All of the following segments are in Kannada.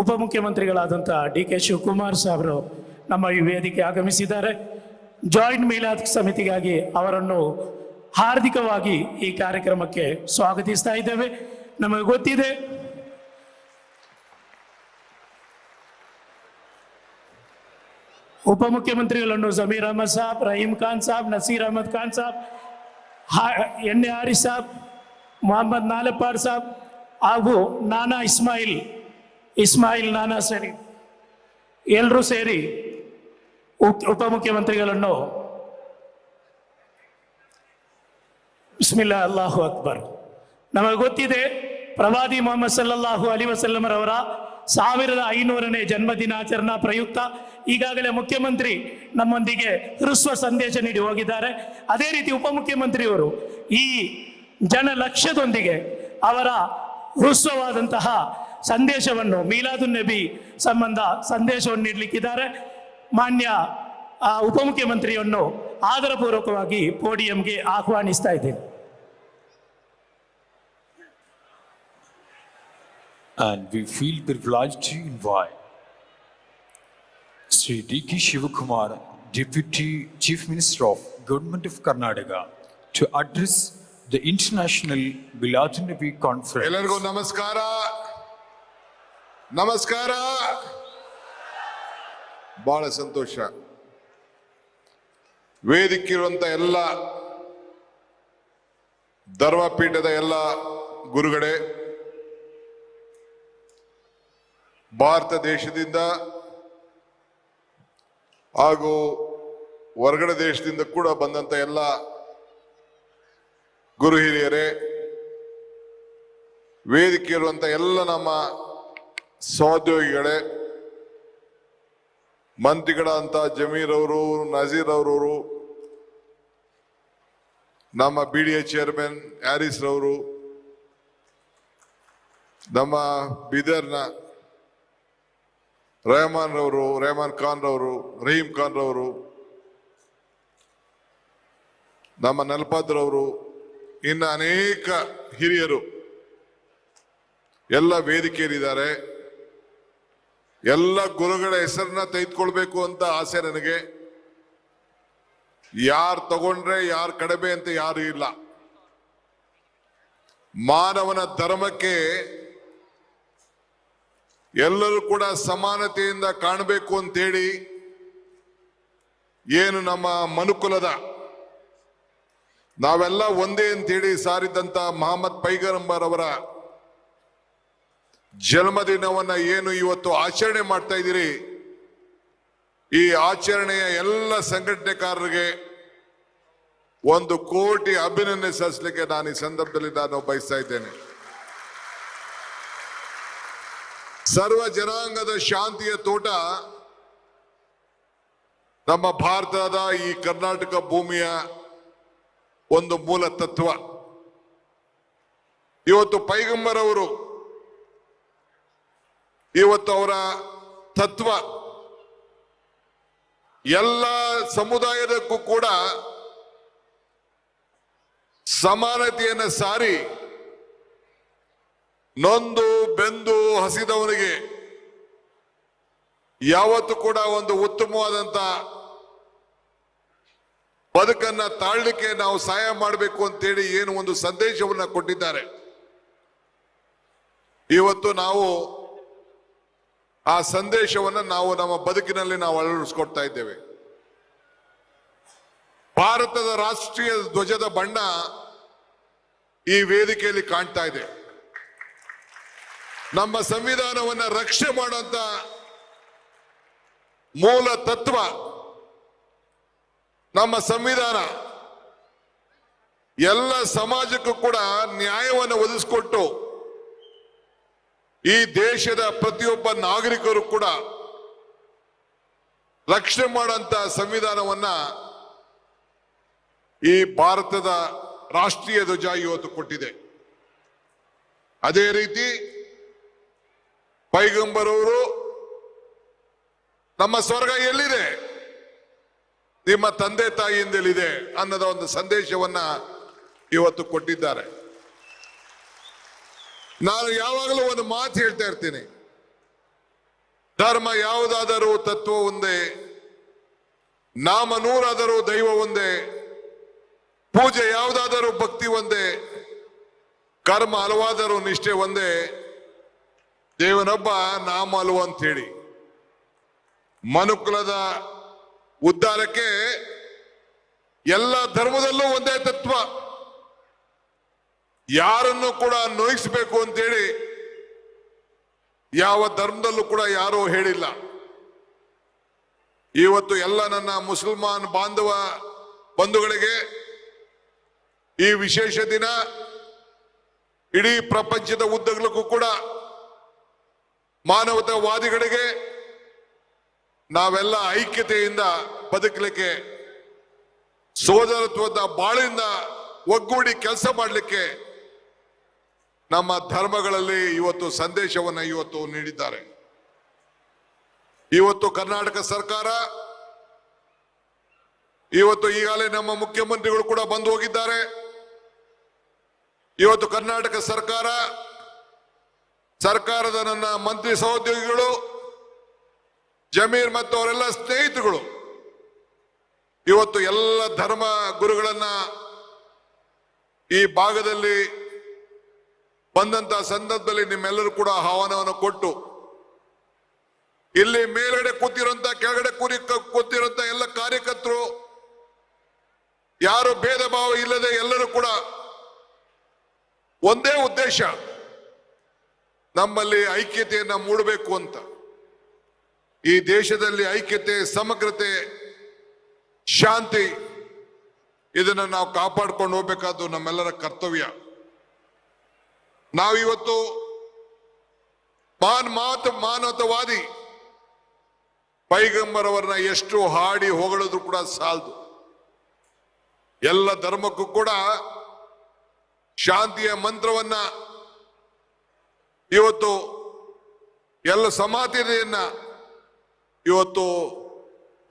ಉಪಮುಖ್ಯಮಂತ್ರಿಗಳಾದಂಥ ಡಿ ಕೆ ಶಿವಕುಮಾರ್ ಸಾಹೇಬರು ನಮ್ಮ ಈ ವೇದಿಕೆ ಆಗಮಿಸಿದ್ದಾರೆ. ಜಾಯಿಂಟ್ ಮೀಲಾದ್ ಸಮಿತಿಗಾಗಿ ಅವರನ್ನು ಹಾರ್ದಿಕವಾಗಿ ಈ ಕಾರ್ಯಕ್ರಮಕ್ಕೆ ಸ್ವಾಗತಿಸ್ತಾ ಇದ್ದೇವೆ. ನಮಗೆ ಗೊತ್ತಿದೆ, ಉಪಮುಖ್ಯಮಂತ್ರಿಗಳನ್ನು ಜಮೀರ್ ಅಹಮದ್ ಸಾಬ್, ರಹೀಂ ಖಾನ್ ಸಾಬ್, ನಸೀರ್ ಅಹಮದ್ ಖಾನ್ ಸಾಬ್ ಎನ್ ಎ ಹಾರಿಸ್ ಸಾಬ್, ಮೊಹಮ್ಮದ್ ನಾಲಪಾಡ್ ಸಾಬ್ ಹಾಗೂ ನಾನಾ ಇಸ್ಮಾಯಿಲ್ ಇಸ್ಮಾಯಿಲ್ ನಾನಾ ಸೇರಿ ಎಲ್ಲರೂ ಸೇರಿ ಉಪ್- ಉಪಮುಖ್ಯಮಂತ್ರಿಗಳನ್ನು ಬಿಸ್ಮಿಲ್ಲಾ, ಅಲ್ಲಾಹು ಅಕ್ಬರ್. ನಮಗೆ ಗೊತ್ತಿದೆ, ಪ್ರವಾದಿ ಮೊಹಮ್ಮದ್ ಸಲ್ಲಲ್ಲಾಹು ಅಲಿ ವಸಲ್ಲಮರವರ ಸಾವಿರದ ಐನೂರನೇ ಜನ್ಮದಿನಾಚರಣಾ ಪ್ರಯುಕ್ತ ಈಗಾಗಲೇ ಮುಖ್ಯಮಂತ್ರಿ ನಮ್ಮೊಂದಿಗೆ ಹೃಸ್ವ ಸಂದೇಶ ನೀಡಿ ಹೋಗಿದ್ದಾರೆ. ಅದೇ ರೀತಿ ಉಪಮುಖ್ಯಮಂತ್ರಿಯವರು ಈ ಜನ ಲಕ್ಷ್ಯದೊಂದಿಗೆ ಅವರ ಹೃಸ್ವವಾದಂತಹ ಸಂದೇಶವನ್ನು ಮೀಲಾದುನ್ ನಬಿ ಸಂಬಂಧ ಸಂದೇಶವನ್ನು ನೀಡಲಿಕ್ಕಿದ್ದಾರೆ ಮಾನ್ಯ ಆ, ಉಪಮುಖ್ಯಮಂತ್ರಿಯನ್ನು ಆದರಪೂರ್ವಕವಾಗಿ ಪೋಡಿಯಂಗೆ ಆಹ್ವಾನಿಸ್ತಾ ಇದ್ದೇನೆ And we feel privileged to invite Sri D.K. Shivakumar, Deputy Chief Minister of Government of Karnataka, to address the International Bilatanabi Conference. ಎಲ್ಲರಿಗೂ ನಮಸ್ಕಾರ ನಮಸ್ಕಾರ. ಬಹಳ ಸಂತೋಷ. ವೇದಿಕಿರುವಂತ ಎಲ್ಲ ಧರ್ಮಪೀಠದ ಎಲ್ಲ ಗುರುಗಳೇ, ಭಾರತ ದೇಶದಿಂದ ಹಾಗೂ ಹೊರಗಡೆ ದೇಶದಿಂದ ಕೂಡ ಬಂದಂತ ಎಲ್ಲ ಗುರು ಹಿರಿಯರೇ ವೇದಿಕೆ ಇರುವಂತ ಎಲ್ಲ ನಮ್ಮ ಸಹೋದ್ಯೋಗಿಗಳೇ ಮಂತ್ರಿಗಳಂತ ಜಮೀರ್ ಅವರು, ನಜೀರ್ ಅವರವರು ನಮ್ಮ B D A chairman Harris ರವರು, ನಮ್ಮ ಬೀದರ್ನ ರೆಹಮಾನ್ ರವರು, ರೆಹಮಾನ್ ಖಾನ್ ರವರು ರಹೀಂ ಖಾನ್ ರವರು, ನಮ್ಮ ನಲ್ಪಾದ್ರವರು ಇನ್ನು ಅನೇಕ ಹಿರಿಯರು, ಎಲ್ಲ ವೇದಿಕೆಯಲ್ಲಿದ್ದಾರೆ. ಎಲ್ಲ ಗುರುಗಳ ಹೆಸರನ್ನ ತೆಗೆದುಕೊಳ್ಬೇಕು ಅಂತ ಆಸೆ ನನಗೆ. ಯಾರು ತಗೊಂಡ್ರೆ ಯಾರು ಕಡಿಮೆ ಅಂತ ಯಾರು ಇಲ್ಲ. ಮಾನವನ ಧರ್ಮಕ್ಕೆ ಎಲ್ಲರೂ ಕೂಡ ಸಮಾನತೆಯಿಂದ ಕಾಣಬೇಕು ಅಂತೇಳಿ ಏನು ನಮ್ಮ ಮನುಕುಲದ. ನಾವೆಲ್ಲ ಒಂದೇ ಅಂತೇಳಿ ಸಾರಿದಂತ ಮಹಮ್ಮದ್ ಪೈಗರಂಬರ್ ಅವರ ಜನ್ಮದಿನವನ್ನ ಏನು ಇವತ್ತು ಆಚರಣೆ ಮಾಡ್ತಾ ಇದ್ದೀರಿ? ಈ ಆಚರಣೆಯ ಎಲ್ಲ ಸಂಘಟನೆಕಾರರಿಗೆ ಒಂದು ಕೋಟಿ ಅಭಿನಂದನೆ ಸಲ್ಲಿಸಲಿಕ್ಕೆ ನಾನು ಈ ಸಂದರ್ಭದಲ್ಲಿ ನಾನು ಬಯಸ್ತಾ ಇದ್ದೇನೆ. ಸರ್ವ ಜನಾಂಗದ ಶಾಂತಿಯ ತೋಟ ನಮ್ಮ ಭಾರತದ ಈ ಕರ್ನಾಟಕ ಭೂಮಿಯ ಒಂದು ಮೂಲ ತತ್ವ. ಇವತ್ತು ಪೈಗಂಬರ್ ಅವರು ಇವತ್ತು ಅವರ ತತ್ವ. ಎಲ್ಲ ಸಮುದಾಯದಕ್ಕೂ ಕೂಡ ಸಮಾನತೆಯನ್ನು ಸಾರಿ ನೊಂದು ಬೆಂದು ಹಸಿದವನಿಗೆ ಯಾವತ್ತು ಕೂಡ ಒಂದು ಉತ್ತಮವಾದಂತ ಬದುಕನ್ನ ತಾಳ್ಲಿಕ್ಕೆ ನಾವು ಸಹಾಯ ಮಾಡಬೇಕು ಅಂತೇಳಿ ಏನು ಒಂದು ಸಂದೇಶವನ್ನ ಕೊಟ್ಟಿದ್ದಾರೆ. ಇವತ್ತು ನಾವು ಆ ಸಂದೇಶವನ್ನ ನಾವು ನಮ್ಮ ಬದುಕಿನಲ್ಲಿ ನಾವು ಅಳವಡಿಸ್ಕೊಡ್ತಾ ಇದ್ದೇವೆ. ಭಾರತದ ರಾಷ್ಟ್ರೀಯ ಧ್ವಜದ ಬಣ್ಣ ಈ ವೇದಿಕೆಯಲ್ಲಿ ಕಾಣ್ತಾ ಇದೆ. ನಮ್ಮ ಸಂವಿಧಾನವನ್ನ ರಕ್ಷೆ ಮಾಡುವಂತ ಮೂಲ ತತ್ವ ನಮ್ಮ ಸಂವಿಧಾನ. ಎಲ್ಲ ಸಮಾಜಕ್ಕೂ ಕೂಡ ನ್ಯಾಯವನ್ನು ಒದಗಿಸಿಕೊಟ್ಟು ಈ ದೇಶದ ಪ್ರತಿಯೊಬ್ಬ ನಾಗರಿಕರು ಕೂಡ ರಕ್ಷಣೆ ಮಾಡುವಂತ ಸಂವಿಧಾನವನ್ನ ಈ ಭಾರತದ ರಾಷ್ಟ್ರೀಯ ಧ್ವಜ ಇವತ್ತು ಕೊಟ್ಟಿದೆ. ಅದೇ ರೀತಿ ಪೈಗಂಬರವರು ನಮ್ಮ ಸ್ವರ್ಗ ಎಲ್ಲಿದೆ? ನಿಮ್ಮ ತಂದೆ ತಾಯಿಯಿಂದಲಿದೆ ಅನ್ನೋದ ಒಂದು ಸಂದೇಶವನ್ನ ಇವತ್ತು ಕೊಟ್ಟಿದ್ದಾರೆ. ನಾನು ಯಾವಾಗಲೂ ಒಂದು ಮಾತು ಹೇಳ್ತಾ ಇರ್ತೀನಿ. ಧರ್ಮ ಯಾವುದಾದರೂ ತತ್ವ ಒಂದೇ ನಾಮ ನೂರಾದರೂ ದೈವ ಒಂದೇ, ಪೂಜೆ ಯಾವುದಾದರೂ ಭಕ್ತಿ ಒಂದೇ, ಕರ್ಮ ಹಲವಾದರೂ ನಿಷ್ಠೆ ಒಂದೇ. ದೇವನೊಬ್ಬ ನಾಮ ಅಲ್ವ ಅಂತ ಹೇಳಿ ಮನುಕುಲದ ಉದ್ಧಾರಕ್ಕೆ ಎಲ್ಲ ಧರ್ಮದಲ್ಲೂ ಒಂದೇ ತತ್ವ. ಯಾರನ್ನು ಕೂಡ ನೋಯಿಸಬೇಕು ಅಂತೇಳಿ ಯಾವ ಧರ್ಮದಲ್ಲೂ ಕೂಡ ಯಾರೂ ಹೇಳಿಲ್ಲ. ಇವತ್ತು ಎಲ್ಲ ನನ್ನ ಮುಸಲ್ಮಾನ್ ಬಾಂಧವ ಬಂಧುಗಳಿಗೆ ಈ ವಿಶೇಷ ದಿನ ಇಡೀ ಪ್ರಪಂಚದ ಉದ್ದಗಲಕ್ಕೂ ಕೂಡ ಮಾನವತಾವಾದಿಗಳಿಗೆ ನಾವೆಲ್ಲ ಐಕ್ಯತೆಯಿಂದ ಬದುಕಲಿಕ್ಕೆ, ಸೋದರತ್ವದ ಬಾಳಿಂದ ಒಗ್ಗೂಡಿ ಕೆಲಸ ಮಾಡಲಿಕ್ಕೆ ನಮ್ಮ ಧರ್ಮಗಳಲ್ಲಿ ಇವತ್ತು ಸಂದೇಶವನ್ನು ಇವತ್ತು ನೀಡಿದ್ದಾರೆ. ಇವತ್ತು ಕರ್ನಾಟಕ ಸರ್ಕಾರ, ಇವತ್ತು ಈಗಾಗಲೇ ನಮ್ಮ ಮುಖ್ಯಮಂತ್ರಿಗಳು ಕೂಡ ಬಂದು ಹೋಗಿದ್ದಾರೆ. ಇವತ್ತು ಕರ್ನಾಟಕ ಸರ್ಕಾರ, ಸರ್ಕಾರದ ನನ್ನ ಮಂತ್ರಿ ಸಹೋದ್ಯೋಗಿಗಳು, ಜಮೀರ್ ಮತ್ತು ಅವರೆಲ್ಲ ಸ್ನೇಹಿತರುಗಳು, ಇವತ್ತು ಎಲ್ಲ ಧರ್ಮ ಗುರುಗಳನ್ನ ಈ ಭಾಗದಲ್ಲಿ ಬಂದಂತ ಸಂದರ್ಭದಲ್ಲಿ ನಿಮ್ಮೆಲ್ಲರೂ ಕೂಡ ಆಹ್ವಾನವನ್ನು ಕೊಟ್ಟು, ಇಲ್ಲಿ ಮೇಲ್ಗಡೆ ಕೂತಿರುವಂತ, ಕೆಳಗಡೆ ಕೂರಿ ಕೂತಿರುವಂತ ಎಲ್ಲ ಕಾರ್ಯಕರ್ತರು, ಯಾರು ಭೇದ ಭಾವ ಇಲ್ಲದೆ ಎಲ್ಲರೂ ಕೂಡ ಒಂದೇ ಉದ್ದೇಶ, ನಮ್ಮಲ್ಲಿ ಐಕ್ಯತೆಯನ್ನ ಮೂಡಬೇಕು ಅಂತ. ಈ ದೇಶದಲ್ಲಿ ಐಕ್ಯತೆ, ಸಮಗ್ರತೆ, ಶಾಂತಿ, ಇದನ್ನ ನಾವು ಕಾಪಾಡ್ಕೊಂಡು ಹೋಗ್ಬೇಕಾದ್ದು ನಮ್ಮೆಲ್ಲರ ಕರ್ತವ್ಯ. ನಾವಿವತ್ತು ಪಾನ್ ಮಾತ್ ಮಾನವತವಾದಿ ಪೈಗಂಬರವರನ್ನ ಎಷ್ಟು ಹಾಡಿ ಹೊಗಳಿದ್ರು ಕೂಡ ಸಾಲದು. ಎಲ್ಲ ಧರ್ಮಕ್ಕೂ ಕೂಡ ಶಾಂತಿಯ ಮಂತ್ರವನ್ನ ಇವತ್ತು ಎಲ್ಲ ಸಮಾನತೆಯನ್ನ ಇವತ್ತು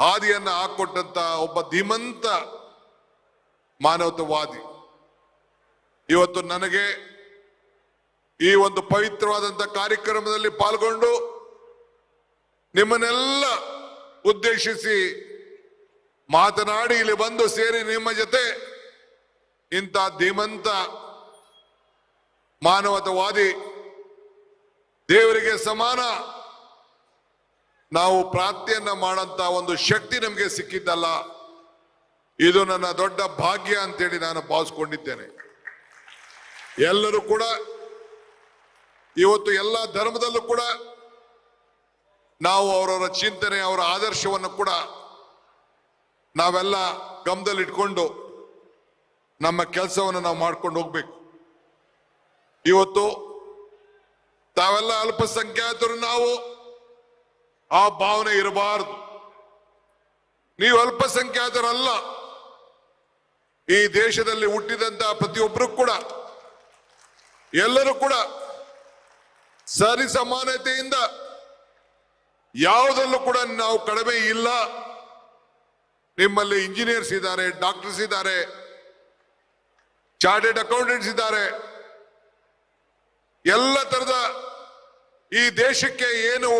ಹಾದಿಯನ್ನ ಹಾಕೊಟ್ಟಂತ ಒಬ್ಬ ಧೀಮಂತ ಮಾನವತವಾದಿ. ಇವತ್ತು ನನಗೆ ಈ ಒಂದು ಪವಿತ್ರವಾದಂತ ಕಾರ್ಯಕ್ರಮದಲ್ಲಿ ಪಾಲ್ಗೊಂಡು ನಿಮ್ಮನ್ನೆಲ್ಲ ಉದ್ದೇಶಿಸಿ ಮಾತನಾಡಿ ಇಲ್ಲಿ ಬಂದು ಸೇರಿ ನಿಮ್ಮ ಜೊತೆ ಇಂಥ ಧೀಮಂತ, ಮಾನವತವಾದಿ, ದೇವರಿಗೆ ಸಮಾನ ನಾವು ಪ್ರಾರ್ಥನೆಯನ್ನ ಮಾಡಂತ ಒಂದು ಶಕ್ತಿ ನಮಗೆ ಸಿಕ್ಕಿದ್ದಲ್ಲ. ಇದು ನನ್ನ ದೊಡ್ಡ ಭಾಗ್ಯ ಅಂತೇಳಿ ನಾನು ಭಾವಿಸ್ಕೊಂಡಿದ್ದೇನೆ. ಎಲ್ಲರೂ ಕೂಡ ಇವತ್ತು ಎಲ್ಲ ಧರ್ಮದಲ್ಲೂ ಕೂಡ ನಾವು ಅವರವರ ಚಿಂತನೆ, ಅವರ ಆದರ್ಶವನ್ನು ಕೂಡ ನಾವೆಲ್ಲ ಗಮನದಲ್ಲಿಟ್ಕೊಂಡು ನಮ್ಮ ಕೆಲಸವನ್ನು ನಾವು ಮಾಡ್ಕೊಂಡು ಹೋಗ್ಬೇಕು. ಇವತ್ತು ತಾವೆಲ್ಲ ಅಲ್ಪಸಂಖ್ಯಾತರು, ನಾವು ಆ ಭಾವನೆ ಇರಬಾರದು. ನೀವು ಅಲ್ಪಸಂಖ್ಯಾತರಲ್ಲ, ಈ ದೇಶದಲ್ಲಿ ಹುಟ್ಟಿದಂತಹ ಪ್ರತಿಯೊಬ್ಬರು ಕೂಡ, ಎಲ್ಲರೂ ಕೂಡ ಸರಿ ಸಮಾನತೆಯಿಂದ ಯಾವುದಲ್ಲೂ ಕೂಡ ನಾವು ಕಡಿಮೆ ಇಲ್ಲ. ನಿಮ್ಮಲ್ಲಿ ಇಂಜಿನಿಯರ್ಸ್ ಇದ್ದಾರೆ ಡಾಕ್ಟರ್ಸ್ ಇದ್ದಾರೆ ಚಾರ್ಟೆಡ್ ಅಕೌಂಟೆಂಟ್ಸ್ ಇದ್ದಾರೆ. ಎಲ್ಲ ತರದ ಈ ದೇಶಕ್ಕೆ ಏನು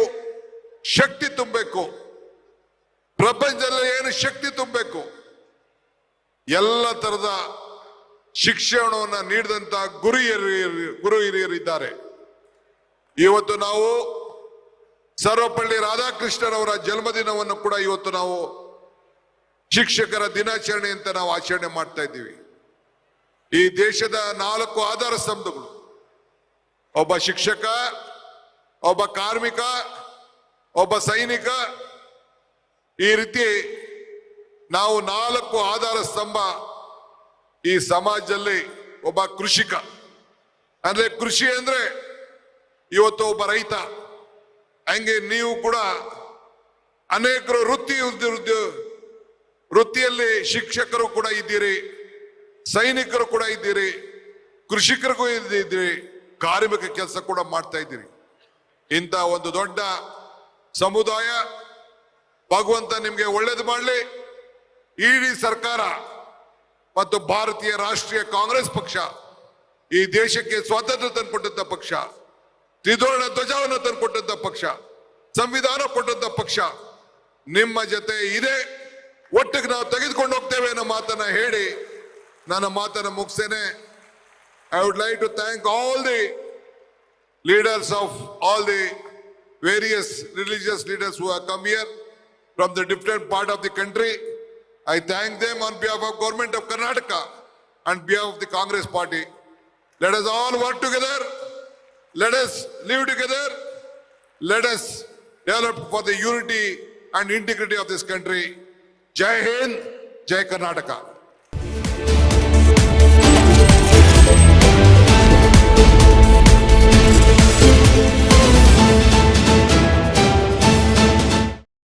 ಶಕ್ತಿ ತುಂಬಬೇಕು, ಪ್ರಪಂಚದಲ್ಲಿ ಏನು ಶಕ್ತಿ ತುಂಬಬೇಕು, ಎಲ್ಲ ತರದ ಶಿಕ್ಷಣವನ್ನು ನೀಡಿದಂತ ಗುರು ಹಿರಿಯರು, ಗುರು ಹಿರಿಯರಿದ್ದಾರೆ ಇವತ್ತು ನಾವು ಸರ್ವಪಳ್ಳಿ ರಾಧಾಕೃಷ್ಣರವರ ಜನ್ಮದಿನವನ್ನು ಕೂಡ ಇವತ್ತು ನಾವು ಶಿಕ್ಷಕರ ದಿನಾಚರಣೆ ಅಂತ ನಾವು ಆಚರಣೆ ಮಾಡ್ತಾ ಇದ್ದೀವಿ. ಈ ದೇಶದ ನಾಲ್ಕು ಆಧಾರ ಸ್ತಂಭಗಳು. ಒಬ್ಬ ಶಿಕ್ಷಕ, ಒಬ್ಬ ಕಾರ್ಮಿಕ, ಒಬ್ಬ ಸೈನಿಕ, ಈ ರೀತಿ ನಾವು ನಾಲ್ಕು ಆಧಾರ ಸ್ತಂಭ ಈ ಸಮಾಜದಲ್ಲಿ ಒಬ್ಬ ಕೃಷಿಕ. ಅಂದ್ರೆ ಕೃಷಿ ಅಂದ್ರೆ ಇವತ್ತು ಒಬ್ಬ ರೈತ, ಹಂಗೆ ನೀವು ಕೂಡ ಅನೇಕರು ವೃತ್ತಿ ವೃತ್ತಿಯಲ್ಲಿ ಶಿಕ್ಷಕರು ಕೂಡ ಇದ್ದೀರಿ, ಸೈನಿಕರು ಕೂಡ ಇದ್ದೀರಿ, ಕೃಷಿಕರಿಗೂ ಇದ್ದೀರಿ, ಕಾರ್ಮಿಕ ಕೆಲಸ ಕೂಡ ಮಾಡ್ತಾ ಇದ್ದೀರಿ. ಇಂಥ ಒಂದು ದೊಡ್ಡ ಸಮುದಾಯ, ಭಗವಂತ ನಿಮಗೆ ಒಳ್ಳೇದು ಮಾಡಲಿ. ಇಡೀ ಸರ್ಕಾರ ಮತ್ತು ಭಾರತೀಯ ರಾಷ್ಟ್ರೀಯ ಕಾಂಗ್ರೆಸ್ ಪಕ್ಷ ಈ ದೇಶಕ್ಕೆ ಸ್ವಾತಂತ್ರ್ಯ ತಂದುಕೊಟ್ಟಂತ ಪಕ್ಷ. ತ್ರಿಧೋರಣ ಧ್ವಜವನ್ನು ತಂದುಕೊಟ್ಟಂತ ಪಕ್ಷ ಸಂವಿಧಾನ ಕೊಟ್ಟಂತ ಪಕ್ಷ ನಿಮ್ಮ ಜೊತೆ ಇದೆ ಒಟ್ಟಿಗೆ ನಾವು ತೆಗೆದುಕೊಂಡು ಹೋಗ್ತೇವೆ ಅನ್ನೋ ಮಾತನ್ನ ಹೇಳಿ ನನ್ನ ಮಾತನ್ನ ಮುಗಿಸ್ತೇನೆ I would like to thank all the leaders of all the various religious leaders who have come here from the different part of the country. I thank them on behalf of government of Karnataka and behalf of the Congress party. Let us all work together. let us live together. Let us develop for the unity and integrity of this country. Jai Hind, Jai Karnataka.